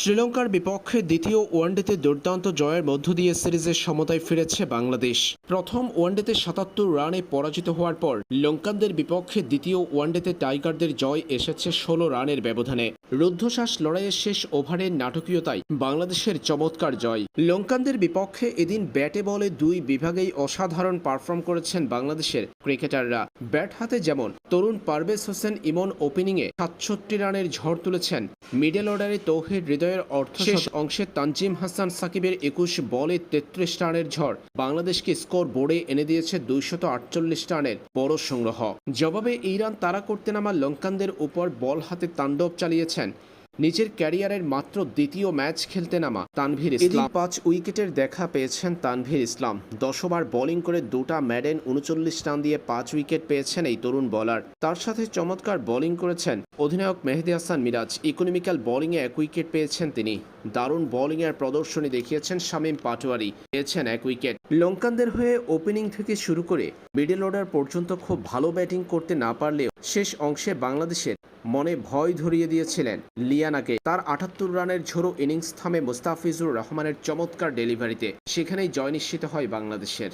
শ্রীলঙ্কার বিপক্ষে দ্বিতীয় ওয়ানডেতে দুর্দান্ত জয়ের মধ্য দিয়ে সিরিজের সমতায় ফিরেছে বাংলাদেশ। প্রথম ওয়ানডেতে সাতাত্তর রানে পরাজিত হওয়ার পর লঙ্কানদের বিপক্ষে দ্বিতীয় ওয়ানডেতে টাইগারদের জয় এসেছে ষোলো রানের ব্যবধানে। রুদ্ধশ্বাস লড়াইয়ের শেষ ওভারের নাটকীয়তায় বাংলাদেশের চমৎকার জয়। লঙ্কানদের বিপক্ষে এদিন ব্যাটে বলে দুই বিভাগেই অসাধারণ পারফর্ম করেছেন বাংলাদেশের ক্রিকেটাররা। ব্যাট হাতে যেমন তরুণ পারভেজ হোসেন ইমন ওপেনিংয়ে সাতষট্টি রানের ঝড় তুলেছেন, মিডল অর্ডারে তৌহিদ হৃদয়ের অর্থ শেষ অংশে তানজিম হাসান সাকিবের একুশ বলে তেত্রিশ রানের ঝড়। বাংলাদেশকে স্কোর বোর্ডে এনে দিয়েছে দুইশত আটচল্লিশ রানের বড় সংগ্রহ। জবাবে এই রান তাড়া করতে নামা লঙ্কানদের উপর বল হাতে তাণ্ডব চালিয়েছেন। নিজের ক্যারিয়ারের মাত্র দ্বিতীয় ম্যাচ খেলতে নামা তানভীর ইসলাম। পাঁচ উইকেটের দেখা পেয়েছেন তানভীর ইসলাম। দশ ওভার বোলিং করে দুটা ম্যাডেন উনচল্লিশ রান দিয়ে পাঁচ উইকেট পেয়েছেন এই তরুণ বলার। তার সাথে চমৎকার বোলিং করেছেন অধিনায়ক মেহেদি হাসান মিরাজ। ইকোনমিক্যাল বোলিংয়ে এক উইকেট পেয়েছেন তিনি। দারুণ বোলিংয়ের প্রদর্শনী দেখিয়েছেন শামীম পাটোয়ারি। পেয়েছেন এক উইকেট। লঙ্কানদের হয়ে ওপেনিং থেকে শুরু করে মিডল অর্ডার পর্যন্ত খুব ভালো ব্যাটিং করতে না পারলেও শেষ অংশে বাংলাদেশের মনে ভয় ধরিয়ে দিয়েছিলেন লিয়ানাকে। তার আটাত্তর রানের ঝোড়ো ইনিংস থামে মুস্তাফিজুর রহমানের চমৎকার ডেলিভারিতে। সেখানেই জয় নিশ্চিত হয় বাংলাদেশের।